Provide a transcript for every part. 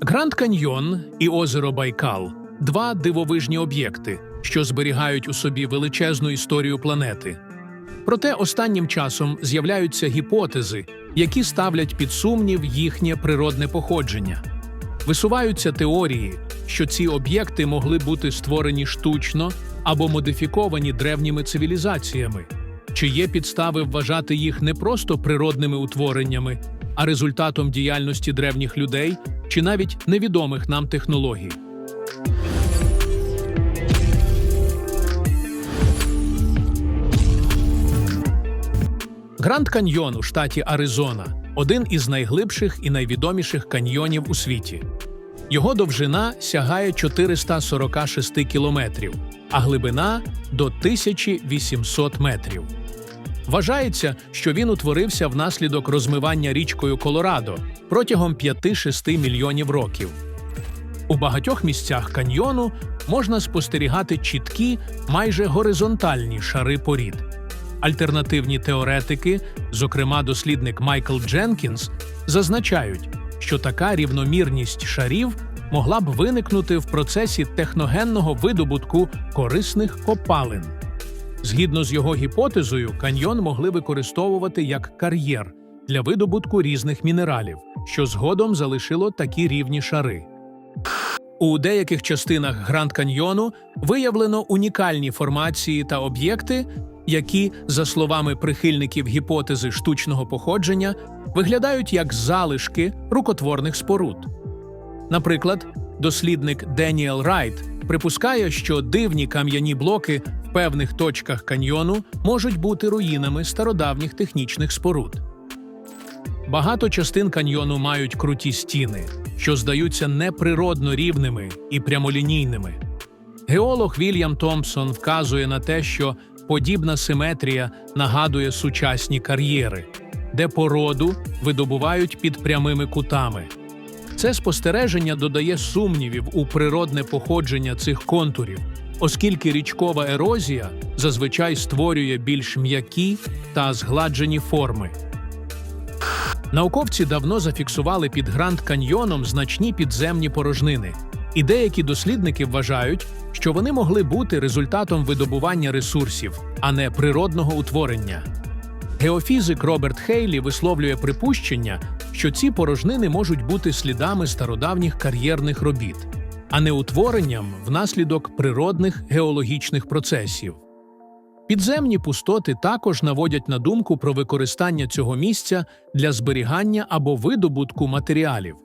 Гранд Каньйон і озеро Байкал два дивовижні об'єкти, що зберігають у собі величезну історію планети. Проте останнім часом з'являються гіпотези, які ставлять під сумнів їхнє природне походження. Висуваються теорії, що ці об'єкти могли бути створені штучно або модифіковані древніми цивілізаціями, чи є підстави вважати їх не просто природними утвореннями, а результатом діяльності древніх людей чи навіть невідомих нам технологій. Гранд Каньйон у штаті Аризона один із найглибших і найвідоміших каньйонів у світі. Його довжина сягає 446 кілометрів, а глибина до 1800 метрів. Вважається, що він утворився внаслідок розмивання річкою Колорадо протягом 5-6 мільйонів років. У багатьох місцях каньйону можна спостерігати чіткі, майже горизонтальні шари порід. Альтернативні теоретики, зокрема дослідник Майкл Дженкінс, зазначають, що така рівномірність шарів могла б виникнути в процесі техногенного видобутку корисних копалин. Згідно з його гіпотезою, каньйон могли використовувати як кар'єр для видобутку різних мінералів, що згодом залишило такі рівні шари. У деяких частинах Гранд Каньйону виявлено унікальні формації та об'єкти, які, за словами прихильників гіпотези штучного походження, виглядають як залишки рукотворних споруд. Наприклад, дослідник Деніел Райт припускає, що дивні кам'яні блоки певних точках каньйону можуть бути руїнами стародавніх технічних споруд. Багато частин каньйону мають круті стіни, що здаються неприродно рівними і прямолінійними. Геолог Вільям Томпсон вказує на те, що подібна симетрія нагадує сучасні кар'єри, де породу видобувають під прямими кутами. Це спостереження додає сумнівів у природне походження цих контурів, оскільки річкова ерозія зазвичай створює більш м'які та згладжені форми. Науковці давно зафіксували під Гранд Каньйоном значні підземні порожнини, і деякі дослідники вважають, що вони могли бути результатом видобування ресурсів, а не природного утворення. Геофізик Роберт Хейлі висловлює припущення, що ці порожнини можуть бути слідами стародавніх кар'єрних робіт, а не утворенням внаслідок природних геологічних процесів. Підземні пустоти також наводять на думку про використання цього місця для зберігання або видобутку матеріалів.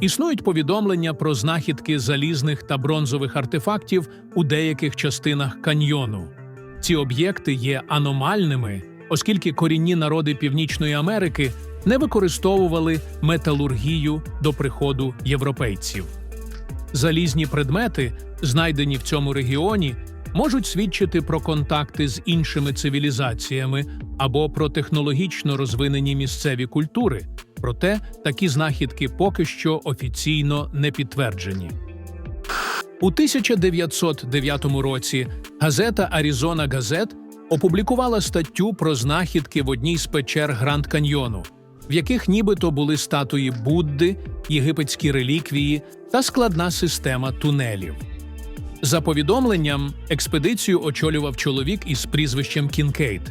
Існують повідомлення про знахідки залізних та бронзових артефактів у деяких частинах каньйону. Ці об'єкти є аномальними, оскільки корінні народи Північної Америки не використовували металургію до приходу європейців. Залізні предмети, знайдені в цьому регіоні, можуть свідчити про контакти з іншими цивілізаціями або про технологічно розвинені місцеві культури. Проте такі знахідки поки що офіційно не підтверджені. У 1909 році газета Аризона Газет опублікувала статтю про знахідки в одній з печер Гранд Каньйону, в яких нібито були статуї Будди, єгипетські реліквії та складна система тунелів. За повідомленням, експедицію очолював чоловік із прізвищем Кінкейт,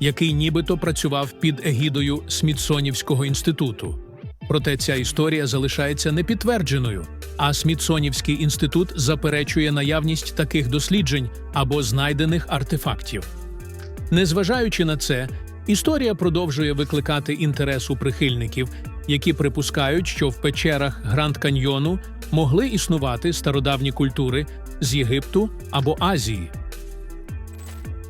який нібито працював під егідою Смітсонівського інституту. Проте ця історія залишається непідтвердженою, а Смітсонівський інститут заперечує наявність таких досліджень або знайдених артефактів. Незважаючи на це, історія продовжує викликати інтерес у прихильників, які припускають, що в печерах Гранд Каньйону могли існувати стародавні культури з Єгипту або Азії.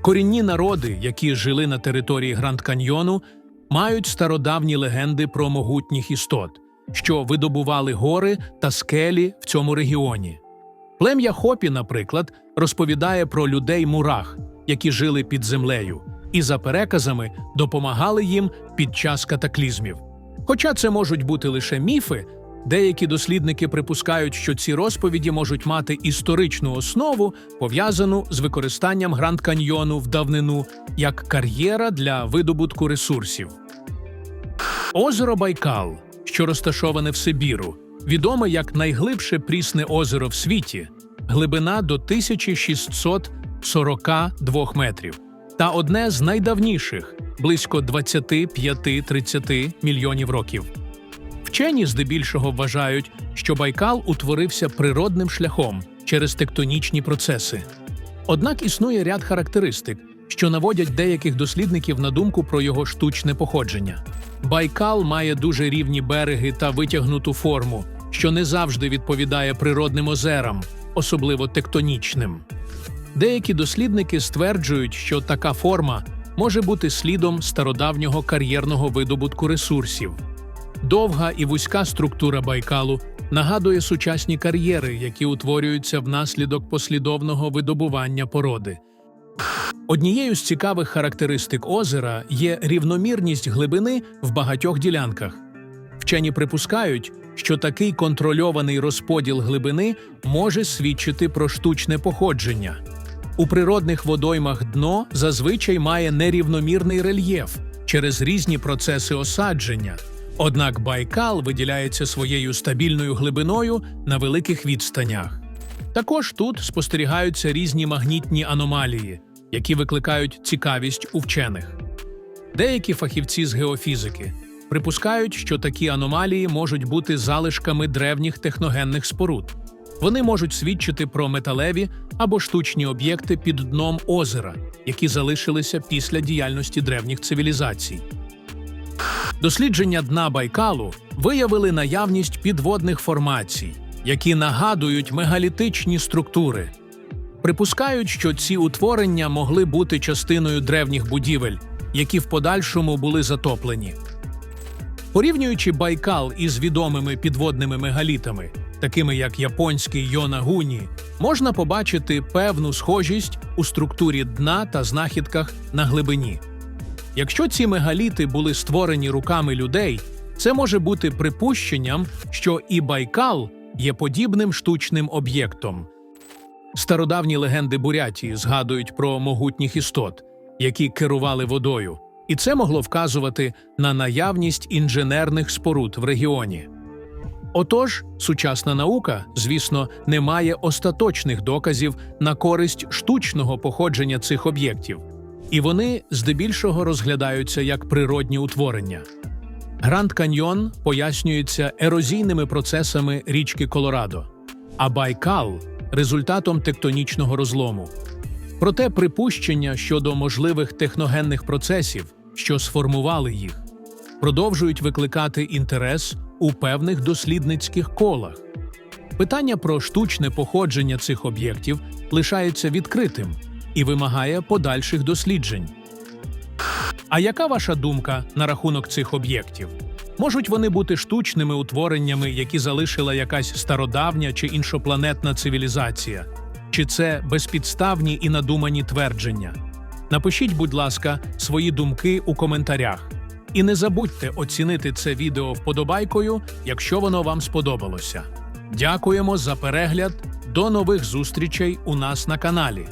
Корінні народи, які жили на території Гранд Каньйону, мають стародавні легенди про могутніх істот, що видобували гори та скелі в цьому регіоні. Плем'я Хопі, наприклад, розповідає про людей мурах, які жили під землею, і за переказами допомагали їм під час катаклізмів. Хоча це можуть бути лише міфи, деякі дослідники припускають, що ці розповіді можуть мати історичну основу, пов'язану з використанням Гранд Каньйону в давнину як кар'єра для видобутку ресурсів. Озеро Байкал, що розташоване в Сибіру, відоме як найглибше прісне озеро в світі, глибина до 1642 метрів, та одне з найдавніших близько 25-30 мільйонів років. Вчені здебільшого вважають, що Байкал утворився природним шляхом через тектонічні процеси. Однак існує ряд характеристик, що наводять деяких дослідників на думку про його штучне походження. Байкал має дуже рівні береги та витягнуту форму, що не завжди відповідає природним озерам, особливо тектонічним. Деякі дослідники стверджують, що така форма може бути слідом стародавнього кар'єрного видобутку ресурсів. Довга і вузька структура Байкалу нагадує сучасні кар'єри, які утворюються внаслідок послідовного видобування породи. Однією з цікавих характеристик озера є рівномірність глибини в багатьох ділянках. Вчені припускають, що такий контрольований розподіл глибини може свідчити про штучне походження. У природних водоймах дно зазвичай має нерівномірний рельєф через різні процеси осадження. Однак Байкал виділяється своєю стабільною глибиною на великих відстанях. Також тут спостерігаються різні магнітні аномалії, які викликають цікавість у вчених. Деякі фахівці з геофізики припускають, що такі аномалії можуть бути залишками древніх техногенних споруд. Вони можуть свідчити про металеві або штучні об'єкти під дном озера, які залишилися після діяльності древніх цивілізацій. Дослідження дна Байкалу виявили наявність підводних формацій, які нагадують мегалітичні структури. Припускають, що ці утворення могли бути частиною древніх будівель, які в подальшому були затоплені. Порівнюючи Байкал із відомими підводними мегалітами, такими як японський Йонагуні, можна побачити певну схожість у структурі дна та знахідках на глибині. Якщо ці мегаліти були створені руками людей, це може бути припущенням, що і Байкал є подібним штучним об'єктом. Стародавні легенди Бурятії згадують про могутніх істот, які керували водою, і це могло вказувати на наявність інженерних споруд в регіоні. Отож, сучасна наука, звісно, не має остаточних доказів на користь штучного походження цих об'єктів, і вони здебільшого розглядаються як природні утворення. Гранд Каньйон пояснюється ерозійними процесами річки Колорадо, а Байкал результатом тектонічного розлому. Проте припущення щодо можливих техногенних процесів, що сформували їх, продовжують викликати інтерес у певних дослідницьких колах. Питання про штучне походження цих об'єктів лишається відкритим і вимагає подальших досліджень. А яка ваша думка на рахунок цих об'єктів? Можуть вони бути штучними утвореннями, які залишила якась стародавня чи іншопланетна цивілізація? Чи це безпідставні і надумані твердження? Напишіть, будь ласка, свої думки у коментарях. І не забудьте оцінити це відео вподобайкою, якщо воно вам сподобалося. Дякуємо за перегляд. До нових зустрічей у нас на каналі.